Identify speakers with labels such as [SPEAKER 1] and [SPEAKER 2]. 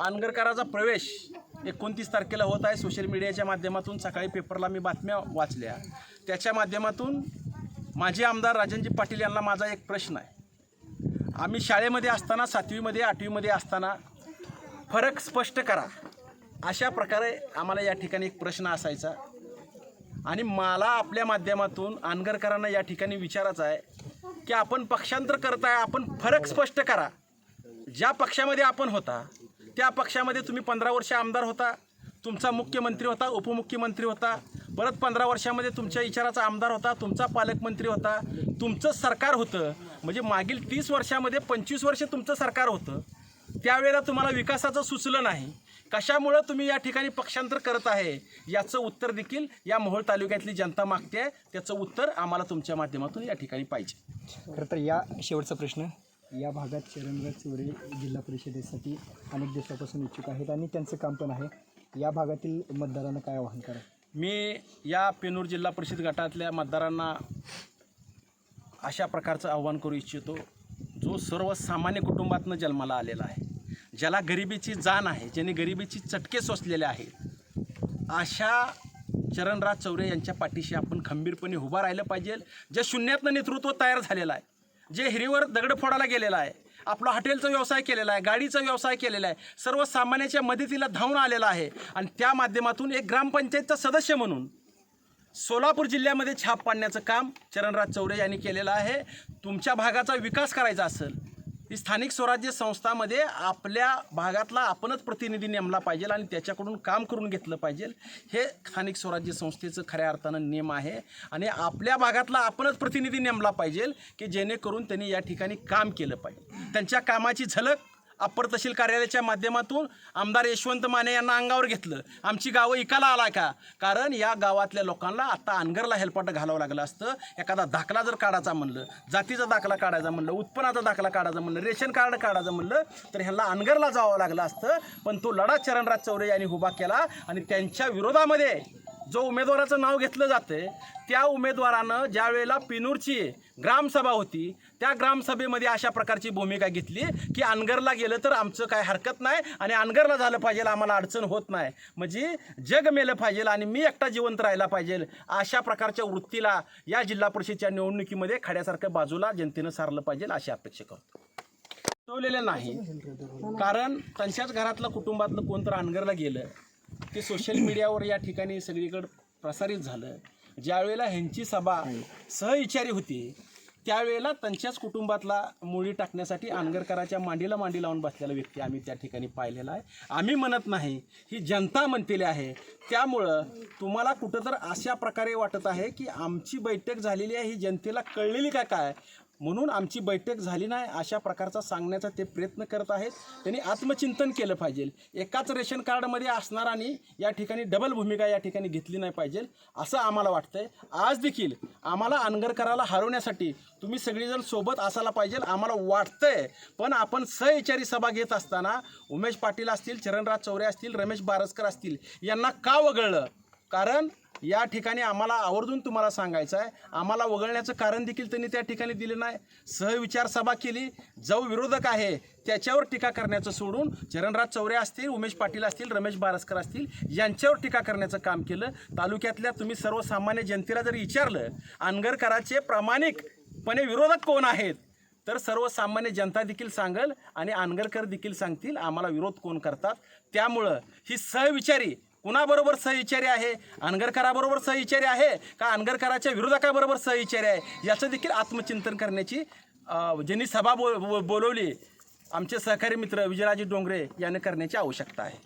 [SPEAKER 1] आनगरकराचा प्रवेश एकोणतीस तारखेला होत आहे. सोशल मीडियाच्या माध्यमातून सकाळी पेपरला मी बातम्या वाचल्या. त्याच्या माध्यमातून माझे आमदार राजनजी पाटील यांना माझा एक प्रश्न आहे. आम्ही शाळेमध्ये असताना सातवीमध्ये आठवीमध्ये असताना फरक स्पष्ट करा. अशा प्रकारे आम्हाला या ठिकाणी एक प्रश्न असायचा. आणि मला आपल्या माध्यमातून आनगरकरांना या ठिकाणी विचारायचं आहे की आपण पक्षांतर करताय आपण फरक स्पष्ट करा. ज्या पक्षामध्ये आपण होता त्या पक्षामध्ये तुम्ही पंधरा वर्ष आमदार होता तुमचा मुख्यमंत्री होता उपमुख्यमंत्री होता परत पंधरा वर्षामध्ये तुमच्या इचाराचा आमदार होता तुमचा पालकमंत्री होता तुमचं सरकार होतं म्हणजे मागील तीस वर्षामध्ये पंचवीस वर्ष तुमचं सरकार होतं त्यावेळेला तुम्हाला विकासाचं सुचलं नाही. कशामुळं तुम्ही या ठिकाणी पक्षांतर करत आहे याचं उत्तर देखील या मोहोळ तालुक्यातली जनता मागते आहे त्याचं उत्तर आम्हाला तुमच्या माध्यमातून या ठिकाणी पाहिजे.
[SPEAKER 2] खरं तर या शेवटचा प्रश्न या भागात चरणराज चोरे जिल्हा परिषदेसाठी अनेक दिवसापासून इच्छुक आहेत आणि त्यांचं काम पण आहे. या भागातील मतदारांना काय आवाहन करा?
[SPEAKER 1] मी या पेनूर जिल्हा परिषद गटातल्या मतदारांना अशा प्रकारचं आव्हान करू इच्छितो जो सर्वसामान्य कुटुंबातनं जन्माला आलेला आहे ज्याला गरिबीची जाण आहे ज्याने गरिबीची चटके सोसलेले आहेत अशा चरणराज चौरे यांच्या पाठीशी आपण खंबीरपणे उभा राहिलं पाहिजे ज्या शून्यातनं नेतृत्व तयार झालेलं आहे. जे हिरीवर दगड फोडायला गेलेला आहे आपला हॉटेलचा व्यवसाय केलेला आहे गाडीचा व्यवसाय केलेला आहे सर्वसामान्याच्या मदतीला धावून आलेला आहे आणि त्या माध्यमातून एक ग्रामपंचायतचा सदस्य म्हणून सोलापूर जिल्ह्यामध्ये छाप पाडण्याचं काम चरणराज चौरे यांनी केलेलं आहे. तुमच्या भागाचा विकास करायचा असेल ही स्थानिक स्वराज्य संस्थामध्ये आपल्या भागातला आपणच प्रतिनिधी नेमला पाहिजे आणि त्याच्याकडून काम करून घेतलं पाहिजे. हे स्थानिक स्वराज्य संस्थेचं खऱ्या अर्थानं नियम आहे. आणि आपल्या भागातला आपणच प्रतिनिधी नेमला पाहिजे की जेणेकरून त्यांनी या ठिकाणी काम केलं पाहिजे. त्यांच्या कामाची झलक अप्पर तहसील कार्यालयाच्या माध्यमातून आमदार यशवंत माने यांना अंगावर घेतलं. आमची गावं इकाला आला का? कारण या गावातल्या लोकांना आता अनगरला हेलपाट घालावं लागलं असतं. एखादा दाखला जर काढायचा म्हणलं जातीचा दाखला काढायचा म्हणलं उत्पन्नाचा दाखला काढायचा म्हणलं रेशन कार्ड काढायचं म्हणलं तर ह्याला अनगरला जावं लागलं असतं. पण तो लढा चरणराज चौरे यांनी उभा केला आणि त्यांच्या विरोधामध्ये जो उमेदवाराचं नाव घेतलं जातं त्या उमेदवारानं ज्या वेळेला पिनूरची ग्रामसभा होती त्या ग्रामसभेमध्ये अशा प्रकारची भूमिका घेतली की अनगरला गेलं तर आमचं काय हरकत नाही आणि अनगरला झालं पाहिजे आम्हाला अडचण होत नाही. म्हणजे जग मेलं पाहिजे आणि मी एकटा जिवंत राहायला पाहिजे अशा प्रकारच्या वृत्तीला या जिल्हा परिषदेच्या निवडणुकीमध्ये खड्यासारखं बाजूला जनतेनं सारलं पाहिजे अशी अपेक्षा करतो. नाही. कारण त्यांच्याच घरातलं कुटुंबातलं कोणतं अनगरला गेलं ते सोशल मीडियावर या ठिकाणी सगळीकडे प्रसारित झालं. ज्यावेळेला ह्यांची सभा सहविचारी होती त्यावेळेला त्यांच्याच कुटुंबातला मुळी टाकण्यासाठी अनगरकराच्या मांडीला मांडी लावून बसलेला व्यक्ती आम्ही त्या ठिकाणी पाहिलेला आहे. आम्ही म्हणत नाही ही जनता म्हणतेली आहे. त्यामुळं तुम्हाला कुठं तर अशा प्रकारे वाटत आहे की आमची बैठक झालेली आहे ही जनतेला कळलेली का काय? म्हणून आमची बैठक झाली नाही अशा प्रकारचा सांगण्याचा ते प्रयत्न करत आहेत. त्यांनी आत्मचिंतन केलं पाहिजे. एकाच रेशन कार्डमध्ये असणारांनी या ठिकाणी डबल भूमिका या ठिकाणी घेतली नाही पाहिजे असं आम्हाला वाटतंय. आज देखील आम्हाला अनगरकराला हरवण्यासाठी तुम्ही सगळीजण सोबत असायला पाहिजे आम्हाला वाटतंय. पण आपण सहविचारी सभा घेत असताना उमेश पाटील असतील चरणराज चौरे असतील रमेश बारसकर असतील यांना का वगळलं? कारण या ठिकाणी आम्हाला आवर्जून तुम्हाला सांगायचं आहे. आम्हाला वगळण्याचं कारण देखील त्यांनी त्या ठिकाणी दिलं नाही. सहविचार सभा केली. जो विरोधक आहे त्याच्यावर टीका करण्याचं सोडून चरणराज चौरे असतील उमेश पाटील असतील रमेश बारसकर असतील यांच्यावर टीका करण्याचं काम केलं. तालुक्यातल्या तुम्ही सर्वसामान्य जनतेला जर विचारलं अनगरकराचे प्रामाणिकपणे विरोधक कोण आहेत? तर सर्वसामान्य जनता देखील सांगल आणि अनगरकर देखील सांगतील आम्हाला विरोध कोण करतात? त्यामुळं ही सहविचारी कुणाबरोबर सहविचारी आहे? अनगरकराबरोबर सहविचारी आहे? का अनगरकराच्या विरोधकाबरोबर सहविचारी आहे? याचं देखील आत्मचिंतन करण्याची ज्यांनी सभा बो बो- बोलवली आमचे सहकारी मित्र विजयराजे डोंगरे यांनी करण्याची आवश्यकता आहे.